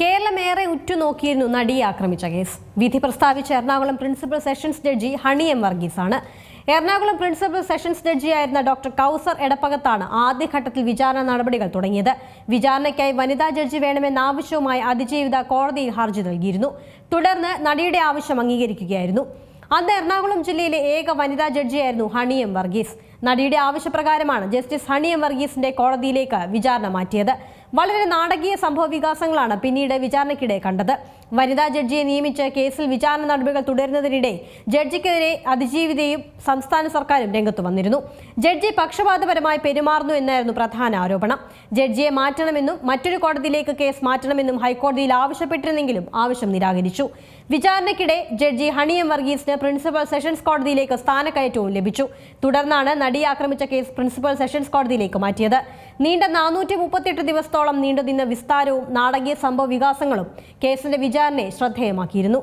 കേരളമേറെ ഉറ്റുനോക്കിയിരുന്നു നടിയെ ആക്രമിച്ച കേസ്. വിധി പ്രസ്താവിച്ച Ernakulam principal sessions judge Honey M വർഗീസാണ്. Ernakulam principal sessions ജഡ്ജിയായിരുന്ന ഡോക്ടർ കൗസർ എടപ്പകത്താണ് ആദ്യഘട്ടത്തിൽ വിചാരണ നടപടികൾ തുടങ്ങിയത്. വിചാരണയ്ക്കായി വനിതാ ജഡ്ജി വേണമെന്ന ആവശ്യവുമായി അതിജീവിത കോടതിയിൽ ഹർജി നൽകിയിരുന്നു. തുടർന്ന് നടിയുടെ ആവശ്യം അംഗീകരിക്കുകയായിരുന്നു. അന്ന് എറണാകുളം ജില്ലയിലെ ഏക വനിതാ ജഡ്ജിയായിരുന്നു ഹണി എം വർഗീസ്. നടിയുടെ ആവശ്യപ്രകാരമാണ് ജസ്റ്റിസ് ഹണി എം വർഗീസിന്റെ കോടതിയിലേക്ക് വിചാരണ മാറ്റിയത്. വളരെ നാടകീയ സംഭവ വികാസങ്ങളാണ് പിന്നീട് വിചാരണയ്ക്കിടെ കണ്ടത്. വനിതാ ജഡ്ജിയെ നിയമിച്ച് കേസിൽ വിചാരണ നടപടികൾ തുടരുന്നതിനിടെ ജഡ്ജിക്കെതിരെ അതിജീവിതയും സംസ്ഥാന സർക്കാരും രംഗത്ത് വന്നിരുന്നു. ജഡ്ജി പക്ഷപാതപരമായി പെരുമാറുന്നു എന്നായിരുന്നു പ്രധാന ആരോപണം. ജഡ്ജിയെ മാറ്റണമെന്നും മറ്റൊരു കോടതിയിലേക്ക് കേസ് മാറ്റണമെന്നും ഹൈക്കോടതിയിൽ ആവശ്യപ്പെട്ടിരുന്നെങ്കിലും ആവശ്യം നിരാകരിച്ചു. വിചാരണയ്ക്കിടെ ജഡ്ജി ഹണി എം വർഗീസിന് പ്രിൻസിപ്പൽ സെഷൻസ് കോടതിയിലേക്ക് സ്ഥാനക്കയറ്റവും ലഭിച്ചു. തുടർന്നാണ് നടിയെ ആക്രമിച്ച കേസ് പ്രിൻസിപ്പൽ സെഷൻസ് കോടതിയിലേക്ക് മാറ്റിയത്. നീണ്ട നാനൂറ്റി മുപ്പത്തിയെട്ട് ദിവസത്തോളം നീണ്ടുനിന്ന വിസ്താരവും നാടകീയ സംഭവ വികാസങ്ങളും കേസിന്റെ വിചാരണയെ ശ്രദ്ധേയമാക്കിയിരുന്നു.